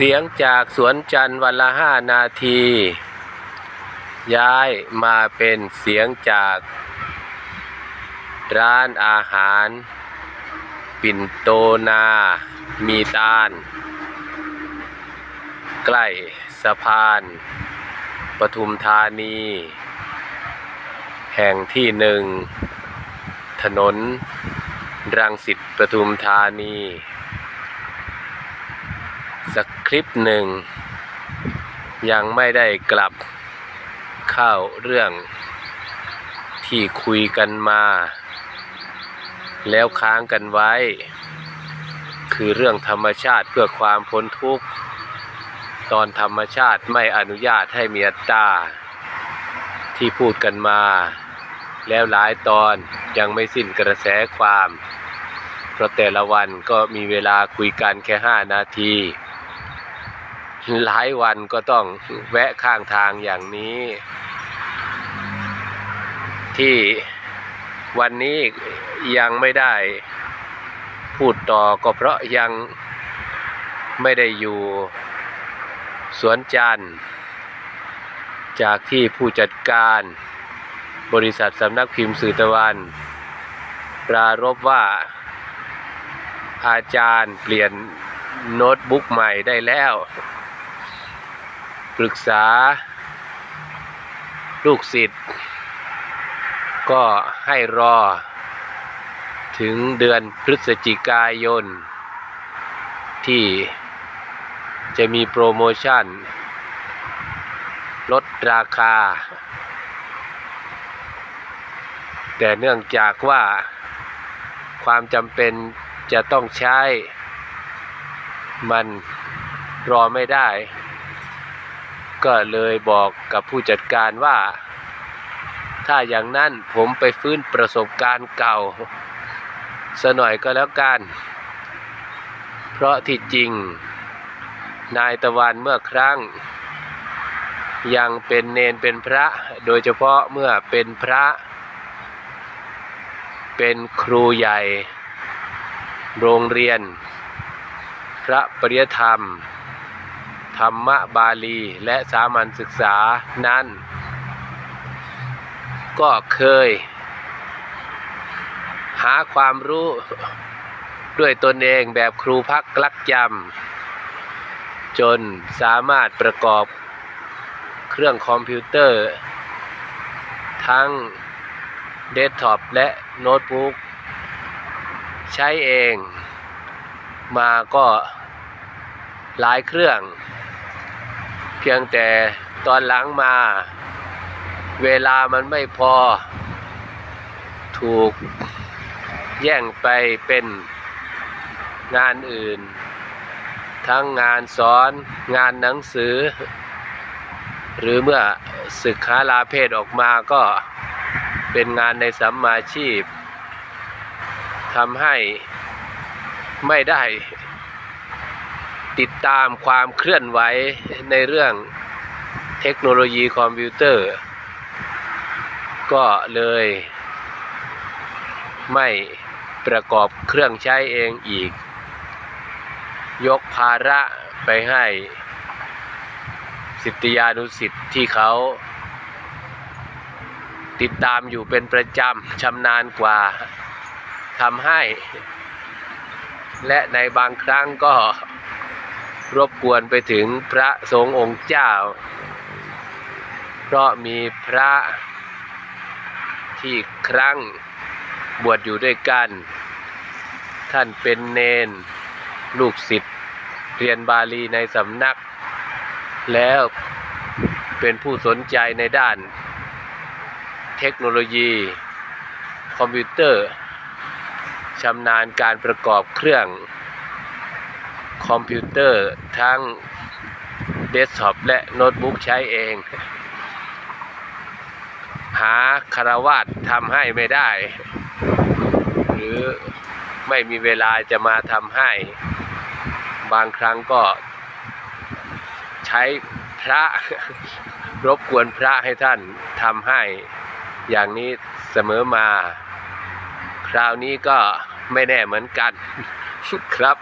เสียงจากสวนจันทร์วันละห้านาที ย้ายมาเป็นเสียงจาก ร้านอาหาร ปิ่นโตนา มีตาล ใกล้สะพานปทุมธานี แห่งที่หนึ่ง ถนน รังสิตปทุมธานี สักคลิปหนึ่ง ยังไม่ได้กลับเข้าเรื่องที่คุยกันมา แล้วค้างกันไว้ คือเรื่องธรรมชาติเพื่อความพ้นทุกข์ ตอนธรรมชาติไม่อนุญาตให้มีอัตตา ที่พูดกันมา แล้วหลายตอนยังไม่สิ้นกระแสความ เพราะแต่ละวันก็มีเวลาคุยกันแค่ห้านาที หลายวันก็ต้องแวะข้างทางอย่างนี้ ที่วันนี้ยังไม่ได้พูดต่อก็เพราะยังไม่ได้อยู่สวนจันทร์จากที่ผู้จัดการบริษัทสำนักพิมพ์สื่อตะวัน ปรารบว่า อาจารย์เปลี่ยนโน้ตบุ๊กใหม่ได้แล้ว ปรึกษา ลูกศิษย์ ก็ให้รอ ถึงเดือนพฤศจิกายน ที่จะมีโปรโมชั่น ลดราคา แต่เนื่องจากว่าความจำเป็นจะต้องใช้ มันรอไม่ได้ ก็เลยบอกกับผู้จัดการว่า ถ้าอย่างนั้นผมไปฟื้นประสบการณ์เก่าสหน่อยก็แล้วกัน เพราะที่จริง นายตะวันเมื่อครั้ง ยังเป็นเนนเป็นพระ โดยเฉพาะเมื่อเป็นพระ เป็นครูใหญ่ โรงเรียน พระปริยธรรม ธรรมบาลี และสามัญศึกษานั้น ก็เคย หาความรู้ด้วยตนเองแบบครูพักลักจำจนสามารถประกอบเครื่องคอมพิวเตอร์ ทั้งเดสก์ท็อปและโน้ตบุ๊กใช้เองมาก็หลายเครื่อง เพียงแต่ตอนหลังมา เวลามันไม่พอ ถูกแย่งไปเป็นงานอื่น ทั้งงานสอนงานหนังสือ หรือเมื่อศึกษาลาเพศออกมาก็เป็นงานในสัมมาชีพทำให้ไม่ได้ ติดตามความเคลื่อนไหวในเรื่องเทคโนโลยีคอมพิวเตอร์ ก็เลย ไม่ประกอบเครื่องใช้เองอีก ยกภาระไปให้สิทธิยานุสิทธิ์ที่เขาติดตามอยู่เป็นประจำชำนาญกว่าทำให้ และในบางครั้งก็ รบกวนไปถึงพระสงฆ์องค์เจ้า เพราะมีพระที่ครั้งบวชอยู่ด้วยกัน ท่านเป็นเนน ลูกศิษย์เรียนบาลีในสำนัก แล้วเป็นผู้สนใจในด้าน เทคโนโลยี คอมพิวเตอร์ชำนาญการประกอบเครื่อง คอมพิวเตอร์ทั้งเดสก์ท็อปและโน้ตบุ๊กใช้เอง หาคารวาสทำให้ไม่ได้ หรือไม่มีเวลาจะมาทำให้ บางครั้งก็ใช้พระรบกวนพระให้ท่านทำให้ อย่างนี้เสมอมา คราวนี้ก็ไม่แน่เหมือนกันครับ